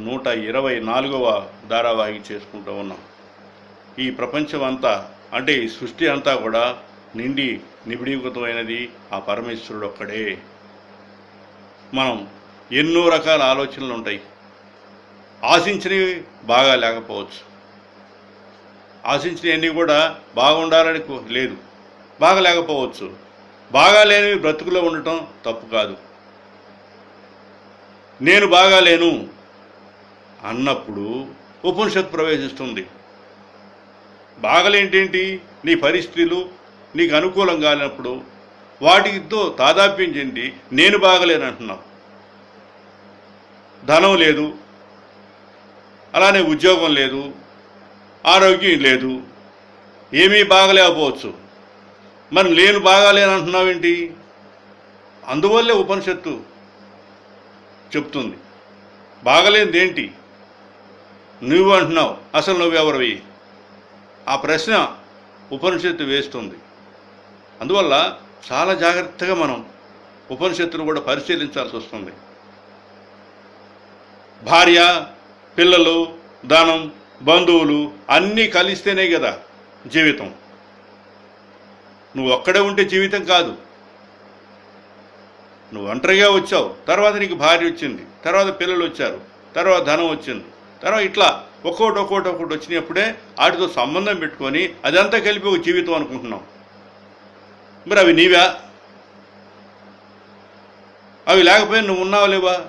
నూట ఇరవై నాలుగవ ధారావాహి చేసుకుంటూ ఉన్నాం. ఈ ప్రపంచం అంతా అంటే ఈ సృష్టి అంతా కూడా నిండి నిబిడీకృతమైనది ఆ పరమేశ్వరుడు ఒక్కడే. మనం ఎన్నో రకాల ఆలోచనలు ఉంటాయి. ఆశించినవి బాగా లేకపోవచ్చు. ఆశించినవన్నీ కూడా బాగుండాలని లేదు. బాగా లేకపోవచ్చు. బాగా లేనివి బ్రతుకులో ఉండటం తప్పు కాదు. నేను బాగాలేను అన్నప్పుడు ఉపనిషత్ ప్రవేశిస్తుంది. బాగలేంటేంటి? నీ పరిస్థితులు నీకు అనుకూలం కానప్పుడు వాటితో తాదాప్యం చెంది నేను బాగలేనంటున్నావు ధనం లేదు. అలానే ఉద్యోగం లేదు. ఆరోగ్యం లేదు. ఏమీ బాగలేకపోవచ్చు. మరి నేను బాగాలేనంటున్నావేంటి అందువల్లే ఉపనిషత్తు చెప్తుంది. బాగలేనిదేంటి? ఏంటి నువ్వు అంటున్నావు. అసలు నువ్వెవరివి? ఆ ప్రశ్న ఉపనిషత్తు వేస్తుంది. అందువల్ల చాలా జాగ్రత్తగా మనం ఉపనిషత్తును కూడా పరిశీలించాల్సి వస్తుంది. భార్య పిల్లలు ధనం బంధువులు అన్నీ కలిస్తేనే కదా జీవితం. నువ్వు ఒక్కడే ఉంటే జీవితం కాదు. నువ్వు ఒంటరిగా వచ్చావు. తర్వాత నీకు భార్య వచ్చింది. తర్వాత పిల్లలు వచ్చారు. తర్వాత ధనం వచ్చింది. తర్వాత ఇట్లా ఒక్కోటి ఒక్కోటి ఒక్కోటి వచ్చినప్పుడే వాటితో సంబంధం పెట్టుకొని అదంతా కలిపి ఒక జీవితం అనుకుంటున్నాం. మరి అవి నీవా? అవి లేకపోయినా నువ్వు ఉన్నావా లేవా?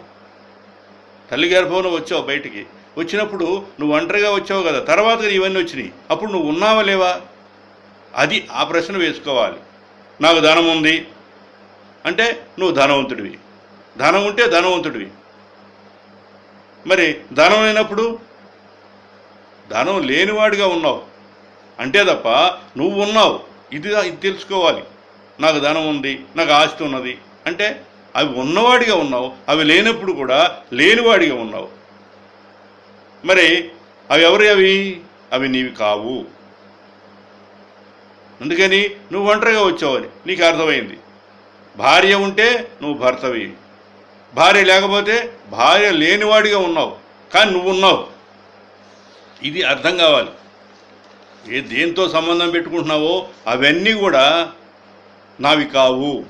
తల్లి గర్భంలో వచ్చావు బయటికి. వచ్చినప్పుడు నువ్వు ఒంటరిగా వచ్చావు కదా తర్వాత ఇవన్నీ వచ్చినాయి. అప్పుడు నువ్వు ఉన్నావా లేవా? అది ఆ ప్రశ్న వేసుకోవాలి. నాకు ధనం ఉంది. అంటే నువ్వు ధనవంతుడివి. ధనం ఉంటే ధనవంతుడివి. మరి ధనం లేనప్పుడు? ధనం లేనివాడిగా ఉన్నావు. అంటే తప్ప నువ్వు ఉన్నావు. ఇది ఇది తెలుసుకోవాలి. నాకు ధనం ఉంది నాకు ఆస్తి ఉన్నది. అంటే అవి ఉన్నవాడిగా ఉన్నావు. అవి లేనప్పుడు కూడా లేనివాడిగా ఉన్నావు. మరి అవి ఎవరి అవి? అవి నీవి కావు. అందుకని నువ్వు ఒంటరిగా వచ్చావని నీకు అర్థమైంది. భార్య ఉంటే నువ్వు భర్తవి. భార్య లేకపోతే భార్య లేనివాడిగా ఉన్నావు. కానీ నువ్వు ఉన్నావు ఇది అర్థం కావాలి. ఏ దేంతో సంబంధం పెట్టుకుంటున్నావో అవన్నీ కూడా నావి కావు.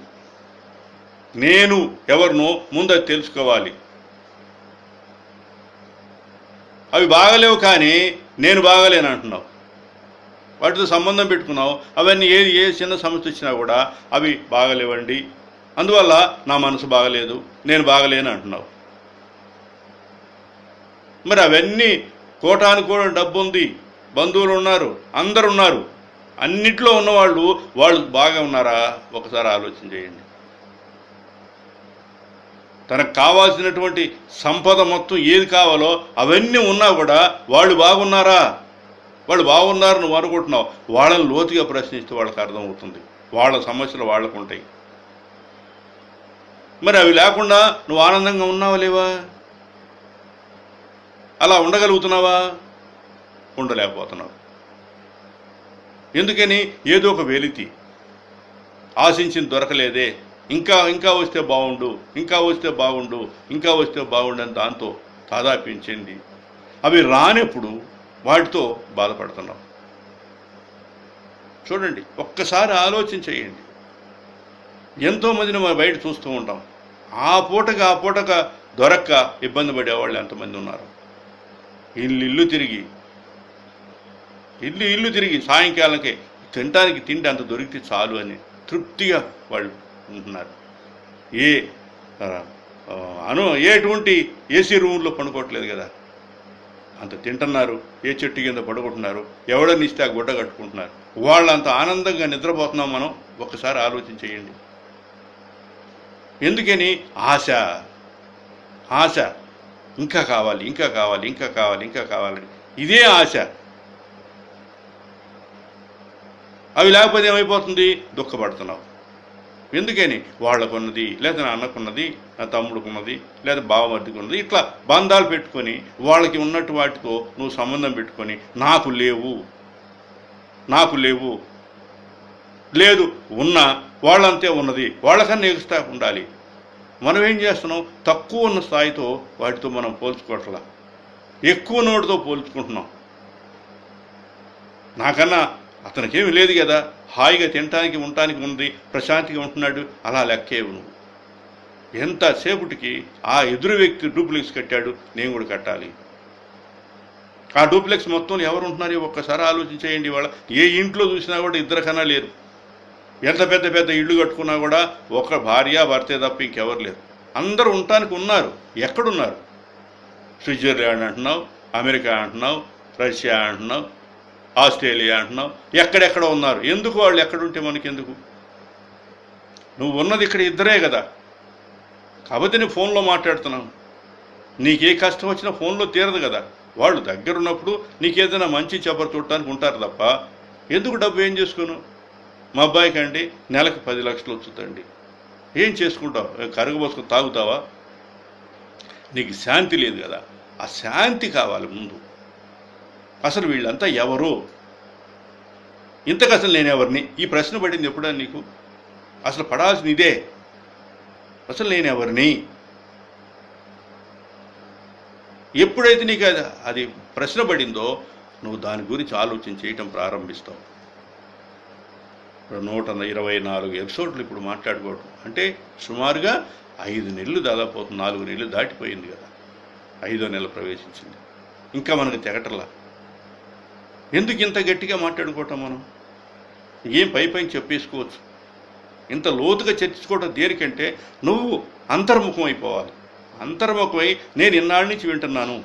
నేను ఎవరినో ముందు తెలుసుకోవాలి. అవి బాగలేవు కానీ నేను బాగలేను అంటున్నావు. వాటితో సంబంధం పెట్టుకున్నావు. అవన్నీ ఏ ఏ చిన్న సమస్య వచ్చినా కూడా అవి బాగలేవండి. అందువల్ల నా మనసు బాగలేదు నేను బాగలేను అంటున్నావు. మరి అవన్నీ కోటానికి కూడా డబ్బు ఉంది బంధువులు ఉన్నారు అందరు ఉన్నారు అన్నిట్లో ఉన్నవాళ్ళు వాళ్ళు బాగా ఉన్నారా? ఒకసారి ఆలోచన చేయండి. తనకు కావాల్సినటువంటి సంపద మొత్తం ఏది కావాలో అవన్నీ ఉన్నా కూడా వాళ్ళు బాగున్నారా? వాళ్ళు బాగున్నారు నువ్వు అనుకుంటున్నావు. వాళ్ళని లోతుగా ప్రశ్నిస్తే వాళ్ళకి అర్థమవుతుంది. వాళ్ళ సమస్యలు వాళ్ళకు ఉంటాయి మరి అవి లేకుండా నువ్వు ఆనందంగా ఉన్నావా లేవా? అలా ఉండగలుగుతున్నావా? ఉండలేకపోతున్నావు. ఎందుకని? ఏదో ఒక వెలితి. ఆశించింది దొరకలేదే. ఇంకా ఇంకా వస్తే బాగుండు ఇంకా వస్తే బాగుండు ఇంకా వస్తే బాగుండు అని దాంతో తాదాపించింది. అవి రానప్పుడు వాటితో బాధపడుతున్నాం చూడండి ఒక్కసారి ఆలోచన చేయండి ఎంతోమందిని మనం బయట చూస్తూ ఉంటాం. ఆ పూటకు ఆ పూటక దొరక్క ఇబ్బంది పడేవాళ్ళు ఎంతమంది ఉన్నారు? ఇల్లు ఇల్లు తిరిగి. ఇల్లు ఇల్లు తిరిగి సాయంకాలంకి. తినడానికి తిండి అంత దొరికితే చాలు అని తృప్తిగా వాళ్ళు ఉంటున్నారు. ఏ అను ఎటువంటి ఏసీ రూమ్లో పండుకోవట్లేదు కదా. అంత తింటున్నారు ఏ చెట్టు కింద పడుకుంటున్నారు ఎవడని ఇస్తే ఆ గుడ్డ కట్టుకుంటున్నారు. వాళ్ళు అంత ఆనందంగా నిద్రపోతున్నాం మనం. ఒక్కసారి ఆలోచన చేయండి ఎందుకని? ఆశ. ఆశ. ఇంకా కావాలి ఇంకా కావాలి ఇంకా కావాలి ఇంకా కావాలని. ఇదే ఆశ. అవి లేకపోతే ఏమైపోతుంది? దుఃఖపడుతున్నావు. ఎందుకని? వాళ్ళకున్నది లేదా నా అన్నకున్నది నా తమ్ముడుకున్నది లేదా బావమర్దికున్నది ఇట్లా బంధాలు పెట్టుకొని వాళ్ళకి ఉన్నట్టు వాటితో నువ్వు సంబంధం పెట్టుకొని నాకు లేవు. నాకు లేవు. లేదు ఉన్నా వాళ్ళంతే ఉన్నది వాళ్ళకన్నా ఎక్స్ట్రా ఉండాలి. మనం ఏం చేస్తున్నాం? తక్కువ ఉన్న స్థాయితో వాటితో మనం పోల్చుకోవట్లా ఎక్కువ నోటితో పోల్చుకుంటున్నాం. నాకన్నా అతనికేమి లేదు కదా. హాయిగా తినటానికి ఉండటానికి ఉంది ప్రశాంతిగా ఉంటున్నాడు అలా లెక్కేవు నువ్వు ఎంతసేపటికి ఆ ఎదురు వ్యక్తి డూప్లెక్స్ కట్టాడు నేను కూడా కట్టాలి. ఆ డూప్లెక్స్ మొత్తం ఎవరు ఉంటున్నారు? ఒక్కసారి ఆలోచించేయండి వాళ్ళ. ఏ ఇంట్లో చూసినా కూడా ఇద్దరు కన్నా లేరు. ఎంత పెద్ద పెద్ద ఇళ్ళు కట్టుకున్నా కూడా ఒక భార్య భర్తే తప్ప ఇంకెవరు లేరు. అందరూ ఉండటానికి ఉన్నారు. ఎక్కడున్నారు? స్విట్జర్లాండ్ అంటున్నావు అమెరికా అంటున్నావు రష్యా అంటున్నావు ఆస్ట్రేలియా అంటున్నావు. ఎక్కడెక్కడ ఉన్నారు. ఎందుకు వాళ్ళు ఎక్కడుంటే మనకెందుకు? నువ్వు ఉన్నది ఇక్కడ ఇద్దరే కదా. కాబట్టి నేను ఫోన్లో మాట్లాడుతున్నావు నీకే కష్టం వచ్చినా ఫోన్లో తీరదు కదా. వాళ్ళు దగ్గరున్నప్పుడు నీకేదైనా మంచి చెప్పరు చూడటానికి ఉంటారు తప్ప ఎందుకు డబ్బు ఏం చేసుకోను? మా అబ్బాయికి అండి నెలకు పది లక్షలు వచ్చుతండి ఏం చేసుకుంటావు? కరగబోసుకుని తాగుతావా? నీకు శాంతి లేదు కదా. ఆ శాంతి కావాలి ముందు. అసలు వీళ్ళంతా ఎవరు? ఇంతకు అసలు నేను ఎవరిని? ఈ ప్రశ్న పడింది ఎప్పుడా నీకు? అసలు పడాల్సింది ఇదే. అసలు నేను ఎవరిని? ఎప్పుడైతే నీకు అది అది ప్రశ్న పడిందో నువ్వు దాని గురించి ఆలోచన చేయటం ప్రారంభిస్తావు. నూట ఇరవై నాలుగు ఎపిసోడ్లు ఇప్పుడు మాట్లాడుకోవటం. అంటే సుమారుగా ఐదు నెలలు దాదాపు నాలుగు నెలలు దాటిపోయింది కదా. ఐదో నెల ప్రవేశించింది. ఇంకా మనకు తెగటలా ఎందుకు ఇంత గట్టిగా మాట్లాడుకోవటం మనం? ఏం పై పైన చెప్పేసుకోవచ్చు. ఇంత లోతుగా చర్చించుకోవటం దేనికంటే నువ్వు అంతర్ముఖం అయిపోవాలి. అంతర్ముఖమై నేను ఇన్నాళ్ళ నుంచి వింటున్నాను.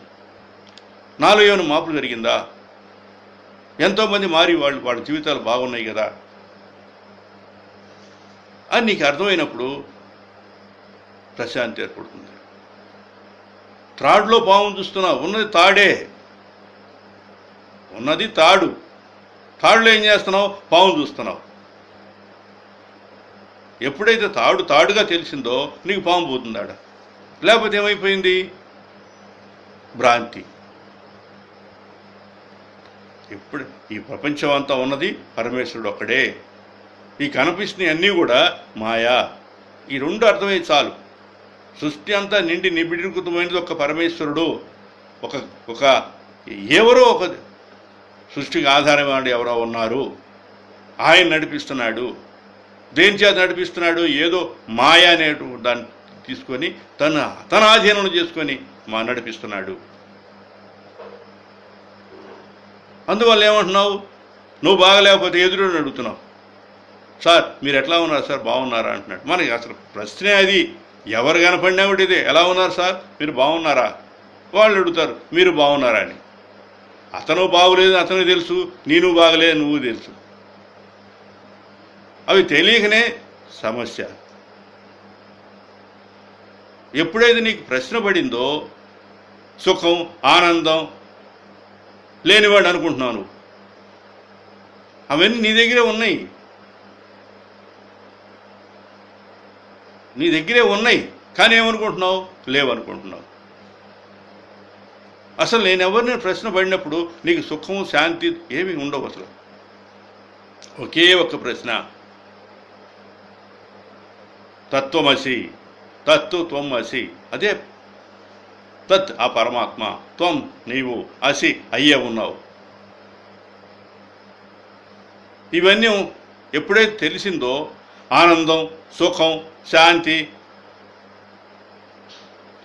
నాలో ఏమైనా మార్పు జరిగిందా? ఎంతోమంది మారి వాళ్ళు వాళ్ళ జీవితాలు బాగున్నాయి కదా. అని నీకు అర్థమైనప్పుడు ప్రశాంతి ఏర్పడుతుంది. త్రాడులో పాము చూస్తున్నావు ఉన్నది తాడే. ఉన్నది తాడు. తాడులో ఏం చేస్తున్నావు? పాము చూస్తున్నావు. ఎప్పుడైతే తాడు తాడుగా తెలిసిందో నీకు పాము పోతుందాడ. లేకపోతే ఏమైపోయింది? భ్రాంతి. ఇప్పుడు ఈ ప్రపంచం అంతా ఉన్నది పరమేశ్వరుడు ఒక్కడే. ఈ కనిపిస్తున్న అన్నీ కూడా మాయా. ఈ రెండు అర్థమై చాలు. సృష్టి అంతా నిండి నిబిడీకృతమైనది ఒక పరమేశ్వరుడు ఒక ఒక ఎవరో ఒక సృష్టికి ఆధారమైన ఎవరో ఉన్నారు. ఆయన నడిపిస్తున్నాడు. దేని చేత నడిపిస్తున్నాడు? ఏదో మాయ అనే దాన్ని తీసుకొని తన తన ఆధీనం చేసుకొని మా నడిపిస్తున్నాడు. అందువల్ల ఏమంటున్నావు? నువ్వు బాగలేకపోతే ఎదురు అడుగుతున్నావు. సార్ మీరు ఎట్లా ఉన్నారు సార్? బాగున్నారా? అంటున్నాడు. మనకి అసలు ప్రశ్నే అది. ఎవరు కనపడినా ఒకటి ఇది. ఎలా ఉన్నారు సార్? మీరు బాగున్నారా? వాళ్ళు అడుగుతారు మీరు బాగున్నారా అని. అతను బాగులేదు అతను తెలుసు. నేను బాగలేదు నువ్వు తెలుసు. అవి తెలియకనే సమస్య. ఎప్పుడైతే నీకు ప్రశ్న పడిందో సుఖం ఆనందం లేనివాడు అనుకుంటున్నావు నువ్వు. అవన్నీ నీ దగ్గరే ఉన్నాయి. నీ దగ్గరే ఉన్నాయి కానీ ఏమనుకుంటున్నావు? లేవనుకుంటున్నావు. అసలు నేను ఎవరిని ప్రశ్న పడినప్పుడు నీకు సుఖం శాంతి ఏమీ ఉండవు అసలు. ఒకే ఒక ప్రశ్న. తత్వమసి తత్తు త్వం అసి అదే. తత్ ఆ పరమాత్మ. త్వం నీవు అసి అయ్యే ఉన్నావు. ఇవన్నీ ఎప్పుడైతే తెలిసిందో ఆనందం సుఖం శాంతి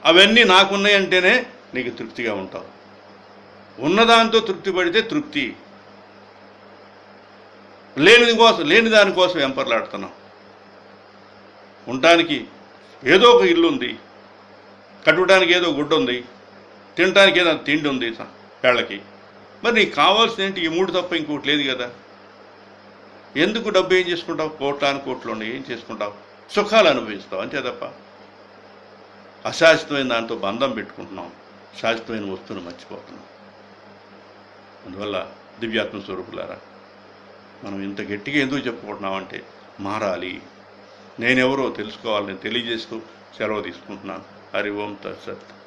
అవన్నీ నాకున్నాయంటేనే నీకు తృప్తిగా ఉంటావు. ఉన్నదాంతో తృప్తి పడితే తృప్తి. లేనిది కోసం లేని దానికోసం వెంపర్లాడుతున్నాం ఉండటానికి ఏదో ఒక ఇల్లు ఉంది కట్టుకోవడానికి ఏదో గుడ్డ ఉంది తినడానికి ఏదో తిండి ఉంది పేళ్ళకి. మరి నీకు కావాల్సింది ఏంటి ఈ మూడు తప్ప ఇంకోటి లేదు కదా. ఎందుకు డబ్బు ఏం చేసుకుంటావు? కోట్లాను కోట్లు ఉన్నాయి ఏం చేసుకుంటావు? సుఖాలు అనుభవిస్తావు అంతే తప్ప. అశాశ్వతమైన దాంతో బంధం పెట్టుకుంటున్నాం. శాశ్వతమైన వస్తువును మర్చిపోతున్నాం. అందువల్ల దివ్యాత్మ స్వరూపులారా మనం ఇంత గట్టిగా ఎందుకు చెప్పుకుంటున్నామంటే మారాలి. నేనెవరో తెలుసుకోవాలని తెలియజేస్తూ సెలవు తీసుకుంటున్నాను. హరి ఓం తత్సత్.